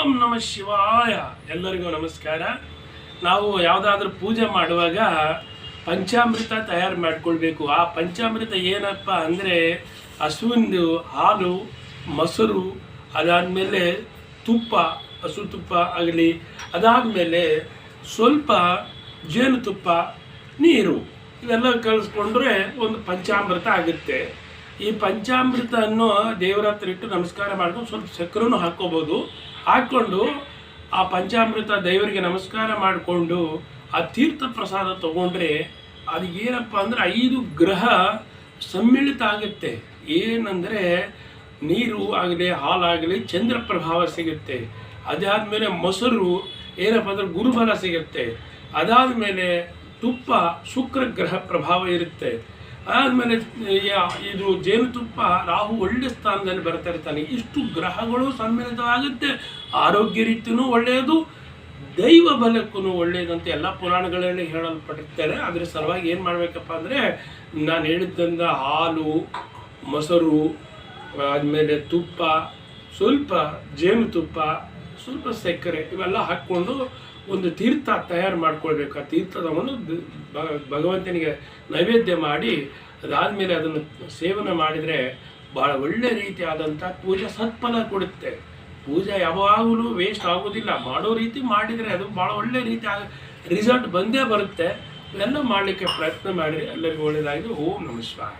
ಓಂ ನಮ ಶಿವಾಯ. ಎಲ್ಲರಿಗೂ ನಮಸ್ಕಾರ. ನಾವು ಯಾವುದಾದ್ರೂ ಪೂಜೆ ಮಾಡುವಾಗ ಪಂಚಾಮೃತ ತಯಾರು ಮಾಡಿಕೊಳ್ಬೇಕು. ಆ ಪಂಚಾಮೃತ ಏನಪ್ಪ ಅಂದರೆ ಹಸುವಿಂದು ಹಾಲು, ಮೊಸರು, ಅದಾದಮೇಲೆ ತುಪ್ಪ, ಹಸು ತುಪ್ಪ ಆಗಲಿ, ಅದಾದಮೇಲೆ ಸ್ವಲ್ಪ ಜೇನುತುಪ್ಪ, ನೀರು, ಇವೆಲ್ಲ ಕಲಿಸ್ಕೊಂಡ್ರೆ ಒಂದು ಪಂಚಾಮೃತ ಆಗುತ್ತೆ. ಈ ಪಂಚಾಮೃತ ಅನ್ನೋ ದೇವರ ಹತ್ರ ಇಟ್ಟು ನಮಸ್ಕಾರ ಮಾಡ್ಕೊಂಡು ಸ್ವಲ್ಪ ಸಕ್ಕರೆನೂ ಹಾಕ್ಕೋಬೋದು. ಹಾಕ್ಕೊಂಡು ಆ ಪಂಚಾಮೃತ ದೇವರಿಗೆ ನಮಸ್ಕಾರ ಮಾಡಿಕೊಂಡು ಆ ತೀರ್ಥ ಪ್ರಸಾದ ತಗೊಂಡ್ರೆ ಅದು ಏನಪ್ಪ ಅಂದರೆ ಐದು ಗ್ರಹ ಸಮ್ಮಿಳಿತ ಆಗುತ್ತೆ. ಏನಂದರೆ ನೀರು ಆಗಲಿ, ಹಾಲಾಗಲಿ ಚಂದ್ರ ಪ್ರಭಾವ ಸಿಗುತ್ತೆ. ಅದಾದಮೇಲೆ ಮೊಸರು, ಏನಪ್ಪ ಅಂದರೆ ಗುರುಬಲ ಸಿಗುತ್ತೆ. ಅದಾದಮೇಲೆ ತುಪ್ಪ, ಶುಕ್ರ ಗ್ರಹ ಪ್ರಭಾವ ಇರುತ್ತೆ. ಆದಮೇಲೆ ಇದು ಜೇನುತುಪ್ಪ ರಾಹು ಒಳ್ಳೆ ಸ್ಥಾನದಲ್ಲಿ ಬರ್ತಾ ಇರ್ತಾನೆ ಇಷ್ಟು ಗ್ರಹಗಳು ಸಮ್ಮಿಳಿತವಾಗುತ್ತೆ ಆರೋಗ್ಯ ರೀತಿಯೂ ಒಳ್ಳೆಯದು, ದೈವ ಬಲಕ್ಕೂ ಒಳ್ಳೆಯದಂತ ಎಲ್ಲ ಪುರಾಣಗಳಲ್ಲಿ ಹೇಳಲ್ಪಟ್ಟಿರ್ತಾರೆ ಅದ್ರ ಸಲುವಾಗಿ ಏನು ಮಾಡಬೇಕಪ್ಪ ಅಂದರೆ, ನಾನು ಹೇಳಿದ್ದಂಥ ಹಾಲು, ಮೊಸರು, ಆದಮೇಲೆ ತುಪ್ಪ, ಸ್ವಲ್ಪ ಜೇನುತುಪ್ಪ ಸ್ವಲ್ಪ ಸಕ್ಕರೆ ಇವೆಲ್ಲ ಹಾಕ್ಕೊಂಡು ಒಂದು ತೀರ್ಥ ತಯಾರು ಮಾಡ್ಕೊಳ್ಬೇಕು. ಆ ತೀರ್ಥ ತಗೊಂಡು ಭಗವಂತನಿಗೆ ನೈವೇದ್ಯ ಮಾಡಿ, ಅದಾದಮೇಲೆ ಅದನ್ನು ಸೇವನೆ ಮಾಡಿದರೆ ಭಾಳ ಒಳ್ಳೆ ರೀತಿಯಾದಂಥ ಪೂಜೆ ಸತ್ಫಲ ಕೊಡುತ್ತೆ. ಪೂಜೆ ಯಾವಾಗಲೂ ವೇಸ್ಟ್ ಆಗೋದಿಲ್ಲ ಮಾಡೋ ರೀತಿ ಮಾಡಿದರೆ ಅದು ಭಾಳ ಒಳ್ಳೆ ರೀತಿ ರಿಸಲ್ಟ್ ಬಂದೇ ಬರುತ್ತೆ. ಇವೆಲ್ಲ ಮಾಡಲಿಕ್ಕೆ ಪ್ರಯತ್ನ ಮಾಡಿ ಎಲ್ಲರಿಗೂ ಒಳ್ಳೆಯದಾಗಿದೆ ಓಂ ನಮಸ್ಕಾರ